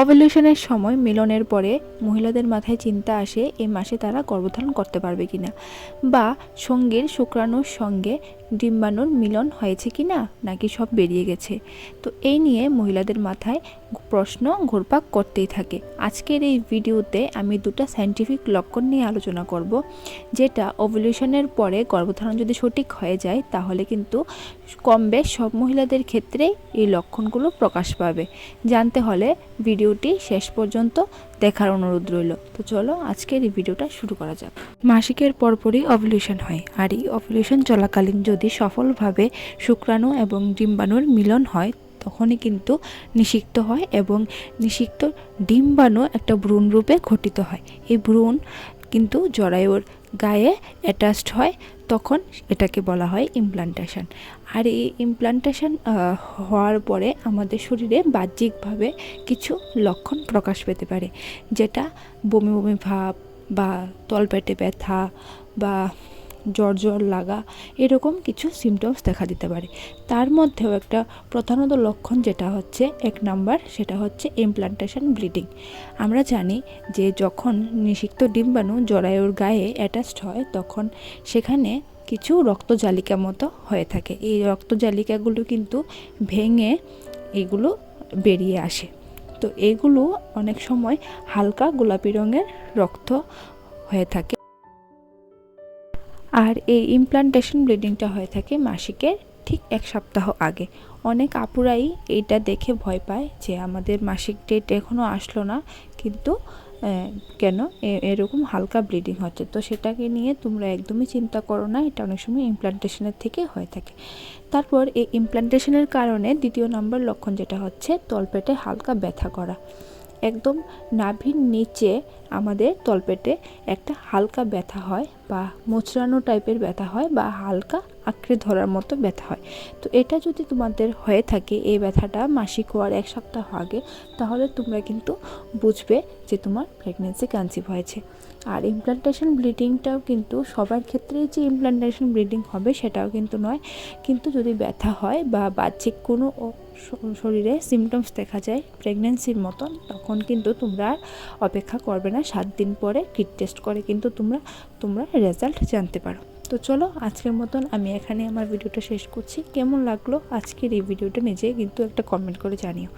অভলিউশনের সময় মিলনের পরে মহিলাদের মাথায় চিন্তা আসে এই মাসে তারা গর্ভধারণ করতে পারবে কিনা বা সঙ্গীর শুক্রাণুর সঙ্গে ডিম্বাণুর মিলন হয়েছে কি না নাকি সব বেরিয়ে গেছে। তো এই নিয়ে মহিলাদের মাথায় প্রশ্ন ঘুরপাক করতেই থাকে। আজকের এই ভিডিওতে আমি দুটো সায়েন্টিফিক লক্ষণ নিয়ে আলোচনা করব, যেটা ওভলিউশনের পরে গর্ভধারণ যদি সঠিক হয়ে যায়, তাহলে কিন্তু কম বেশ সব মহিলাদের ক্ষেত্রেই এই লক্ষণগুলো প্রকাশ পাবে। জানতে হলে ভিডিওটি শেষ পর্যন্ত দেখার অনুরোধ রইল। তো চলো আজকের এই ভিডিওটা শুরু করা যাক। মাসিকের পরপরই অভলিউশন হয় আর এই অভলিউশন চলাকালীন যদি সফলভাবে শুক্রাণু এবং ডিম্বাণুর মিলন হয়, তখনই কিন্তু নিষিক্ত হয় এবং নিষিক্ত ডিম্বাণু একটা ভ্রূণ রূপে ঘটিত হয়। এই ভ্রূণ কিন্তু জরায়ুর গায়ে অ্যাটাচড হয়, তখন এটাকে বলা হয় ইমপ্লান্টেশন আর এই ইমপ্লান্টেশন হওয়ার পরে আমাদের শরীরে বাহ্যিকভাবে কিছু লক্ষণ প্রকাশ পেতে পারে, যেটা বমি বমি ভাব বা তলপেটে ব্যথা বা জ্বর জ্বর লাগা এরকম কিছু সিমটমস দেখা দিতে পারে। তার মধ্যেও একটা প্রধানত লক্ষণ যেটা হচ্ছে, এক নাম্বার সেটা হচ্ছে ইমপ্লান্টেশন ব্লিডিং আমরা জানি যে যখন নিষিক্ত ডিম্বাণু জরায়ুর গায়ে অ্যাটাচড হয়, তখন সেখানে কিছু রক্তজালিকা মতো হয়ে থাকে। এই রক্তজালিকাগুলো কিন্তু ভেঙে এগুলো বেরিয়ে আসে। তো এগুলো অনেক সময় হালকা গোলাপি রঙের রক্ত হয়ে থাকে। আর এই ইমপ্লান্টেশন ব্লিডিংটা হয়ে থাকে মাসিকের ঠিক এক সপ্তাহ আগে। অনেক আপুরাই এইটা দেখে ভয় পায় যে আমাদের মাসিক ডেট এখনও আসলো না, কিন্তু কেন? এরকম হালকা ব্লিডিং হচ্ছে। তো সেটাকে নিয়ে তোমরা একদমই চিন্তা করো না, এটা অনেক সময় ইমপ্লান্টেশনের থেকে হয়ে থাকে। তারপর এই ইমপ্লান্টেশনের কারণে দ্বিতীয় নম্বর লক্ষণ যেটা হচ্ছে, তলপেটে হালকা ব্যথা করা। একদম নাভির নিচে আমাদের তলপেটে একটা হালকা ব্যথা হয় বা মোচড়ানো টাইপের ব্যথা হয় বা হালকা আঁকড়ে ধরার মতো ব্যথা হয়। তো এটা যদি তোমাদের হয়ে থাকে, এই ব্যথাটা মাসিক হওয়ার এক সপ্তাহ আগে, তাহলে তোমরা কিন্তু বুঝবে যে তোমার প্রেগনেন্সি কনসিভ হয়েছে। আর ইমপ্লান্টেশন ব্লিডিংটাও কিন্তু সবার ক্ষেত্রেই যে ইমপ্লান্টেশন ব্লিডিং হবে সেটাও কিন্তু নয়। কিন্তু যদি ব্যথা হয় বা বাহ্যিক কোনো শরীরে সিমটমস দেখা যায় প্রেগনেন্সির মতন, তখন কিন্তু তোমরা আর অপেক্ষা করবে না। সাত দিন পরে কিট টেস্ট করে কিন্তু তোমরা তোমরা রেজাল্ট জানতে পারো। তো চলো আজকের মতন আমি এখানে আমার ভিডিওটা শেষ করছি। কেমন লাগল আজকের এই ভিডিওটা নিজে কিন্তু একটা কমেন্ট করে জানিও।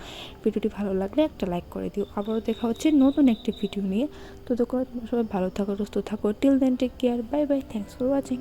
ভিডিওটি ভালো লাগলে একটা লাইক করে দিও। আবারও দেখা হচ্ছে নতুন একটি ভিডিও নিয়ে। তো তো করে তোমরা সবাই ভালো থাকো, সুস্থ থাকো। Till then take care bye bye thanks for watching